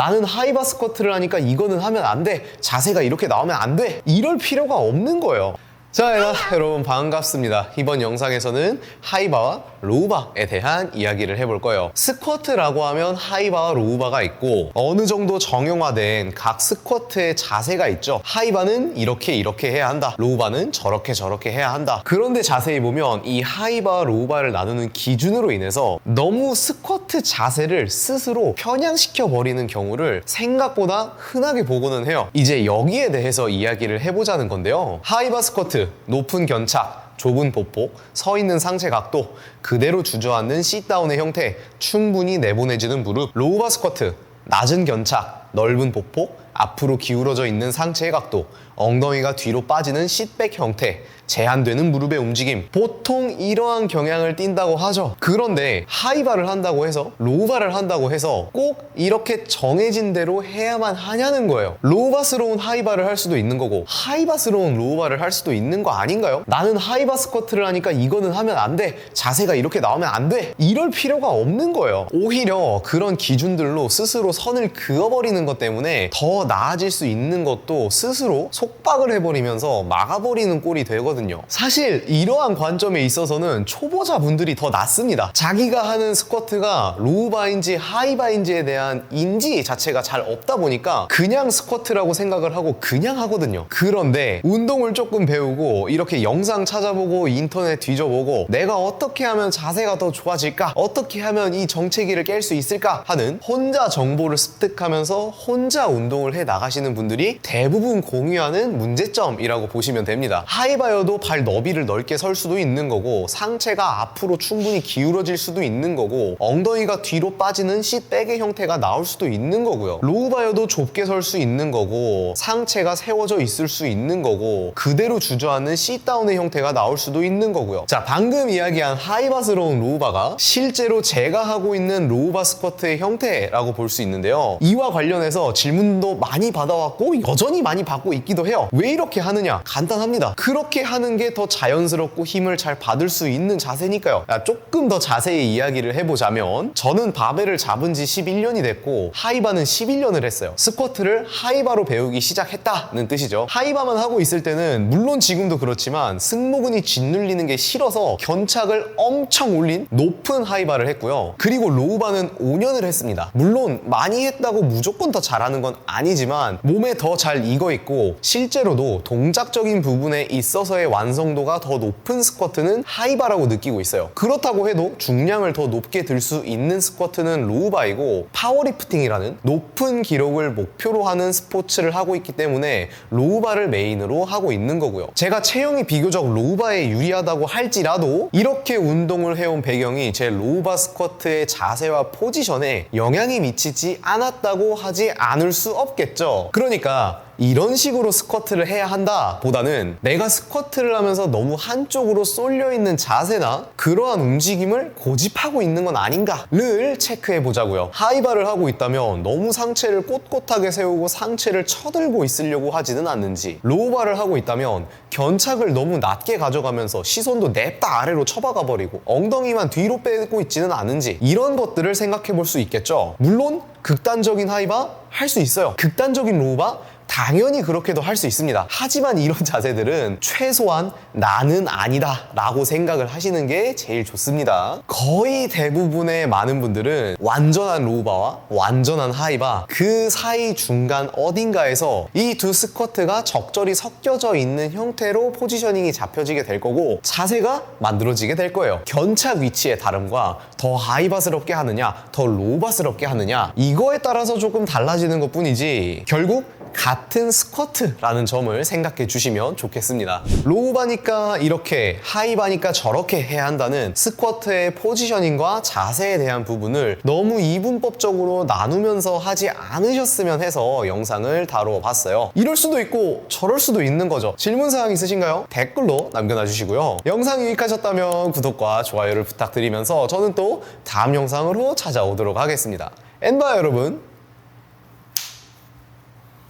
나는 하이바 스쿼트를 하니까 이거는 하면 안 돼. 자세가 이렇게 나오면 안 돼. 이럴 필요가 없는 거예요. 자, 여러분 반갑습니다. 이번 영상에서는 하이바와 로우바에 대한 이야기를 해볼 거예요. 스쿼트라고 하면 하이바와 로우바가 있고 어느 정도 정형화된 각 스쿼트의 자세가 있죠. 하이바는 이렇게 이렇게 해야 한다. 로우바는 저렇게 저렇게 해야 한다. 그런데 자세히 보면 이 하이바와 로우바를 나누는 기준으로 인해서 너무 스쿼트 자세를 스스로 편향시켜 버리는 경우를 생각보다 흔하게 보고는 해요. 이제 여기에 대해서 이야기를 해보자는 건데요. 하이바 스쿼트, 높은 견착, 좁은 보폭, 서 있는 상체 각도, 그대로 주저앉는 시다운의 형태, 충분히 내보내지는 무릎, 로우바 스쿼트, 낮은 견착, 넓은 보폭, 앞으로 기울어져 있는 상체의 각도, 엉덩이가 뒤로 빠지는 싯백 형태, 제한되는 무릎의 움직임. 보통 이러한 경향을 띈다고 하죠. 그런데 하이바를 한다고 해서 로우바를 한다고 해서 꼭 이렇게 정해진 대로 해야만 하냐는 거예요. 로우바스러운 하이바를 할 수도 있는 거고 하이바스러운 로우바를 할 수도 있는 거 아닌가요? 나는 하이바 스쿼트를 하니까 이거는 하면 안 돼. 자세가 이렇게 나오면 안 돼. 이럴 필요가 없는 거예요. 오히려 그런 기준들로 스스로 선을 그어버리는 것 때문에 더 나아질 수 있는 것도 스스로 속박을 해버리면서 막아버리는 꼴이 되거든요. 사실 이러한 관점에 있어서는 초보자분들이 더 낫습니다. 자기가 하는 스쿼트가 로우바인지 하이바인지에 대한 인지 자체가 잘 없다 보니까 그냥 스쿼트라고 생각을 하고 그냥 하거든요. 그런데 운동을 조금 배우고 이렇게 영상 찾아보고 인터넷 뒤져보고 내가 어떻게 하면 자세가 더 좋아질까? 어떻게 하면 이 정체기를 깰 수 있을까? 하는 혼자 정보를 습득하면서 혼자 운동을 해 나가시는 분들이 대부분 공유하는 문제점이라고 보시면 됩니다. 하이바여도 발 너비를 넓게 설 수도 있는 거고 상체가 앞으로 충분히 기울어질 수도 있는 거고 엉덩이가 뒤로 빠지는 싯백의 형태가 나올 수도 있는 거고요. 로우바여도 좁게 설 수 있는 거고 상체가 세워져 있을 수 있는 거고 그대로 주저앉는 시다운의 형태가 나올 수도 있는 거고요. 자 방금 이야기한 하이바스러운 로우바가 실제로 제가 하고 있는 로우바 스쿼트의 형태라고 볼 수 있는데요. 이와 관련해서 질문도 많이 받아왔고 여전히 많이 받고 있기도 해요. 왜 이렇게 하느냐? 간단합니다. 그렇게 하는 게 더 자연스럽고 힘을 잘 받을 수 있는 자세니까요. 야, 조금 더 자세히 이야기를 해보자면 저는 바벨을 잡은 지 11년이 됐고 하이바는 11년을 했어요. 스쿼트를 하이바로 배우기 시작했다는 뜻이죠. 하이바만 하고 있을 때는 물론 지금도 그렇지만 승모근이 짓눌리는 게 싫어서 견착을 엄청 올린 높은 하이바를 했고요. 그리고 로우바는 5년을 했습니다. 물론 많이 했다고 무조건 더 잘하는 건 아니 지만 몸에 더 잘 익어 있고 실제로도 동작적인 부분에 있어서의 완성도가 더 높은 스쿼트는 하이바라고 느끼고 있어요. 그렇다고 해도 중량을 더 높게 들 수 있는 스쿼트는 로우바이고 파워리프팅이라는 높은 기록을 목표로 하는 스포츠를 하고 있기 때문에 로우바를 메인으로 하고 있는 거고요. 제가 체형이 비교적 로우바에 유리하다고 할지라도 이렇게 운동을 해온 배경이 제 로우바 스쿼트의 자세와 포지션에 영향이 미치지 않았다고 하지 않을 수 없 겠죠. 그러니까 이런 식으로 스쿼트를 해야 한다 보다는 내가 스쿼트를 하면서 너무 한쪽으로 쏠려 있는 자세나 그러한 움직임을 고집하고 있는 건 아닌가를 체크해 보자고요. 하이바를 하고 있다면 너무 상체를 꼿꼿하게 세우고 상체를 쳐들고 있으려고 하지는 않는지 로우바를 하고 있다면 견착을 너무 낮게 가져가면서 시선도 냅다 아래로 쳐박아 버리고 엉덩이만 뒤로 빼고 있지는 않은지 이런 것들을 생각해 볼 수 있겠죠. 물론 극단적인 하이바 할 수 있어요. 극단적인 로우바 당연히 그렇게도 할 수 있습니다. 하지만 이런 자세들은 최소한 나는 아니다 라고 생각을 하시는 게 제일 좋습니다. 거의 대부분의 많은 분들은 완전한 로우바와 완전한 하이바 그 사이 중간 어딘가에서 이 두 스쿼트가 적절히 섞여져 있는 형태로 포지셔닝이 잡혀지게 될 거고 자세가 만들어지게 될 거예요. 견착 위치의 다름과 더 하이바스럽게 하느냐 더 로우바스럽게 하느냐 이거에 따라서 조금 달라지는 것 뿐이지 결국 같은 스쿼트라는 점을 생각해 주시면 좋겠습니다. 로우 바니까 이렇게, 하이 바니까 저렇게 해야 한다는 스쿼트의 포지셔닝과 자세에 대한 부분을 너무 이분법적으로 나누면서 하지 않으셨으면 해서 영상을 다뤄 봤어요. 이럴 수도 있고 저럴 수도 있는 거죠. 질문 사항 있으신가요? 댓글로 남겨놔 주시고요. 영상 유익하셨다면 구독과 좋아요를 부탁드리면서 저는 또 다음 영상으로 찾아오도록 하겠습니다. 엔바 여러분,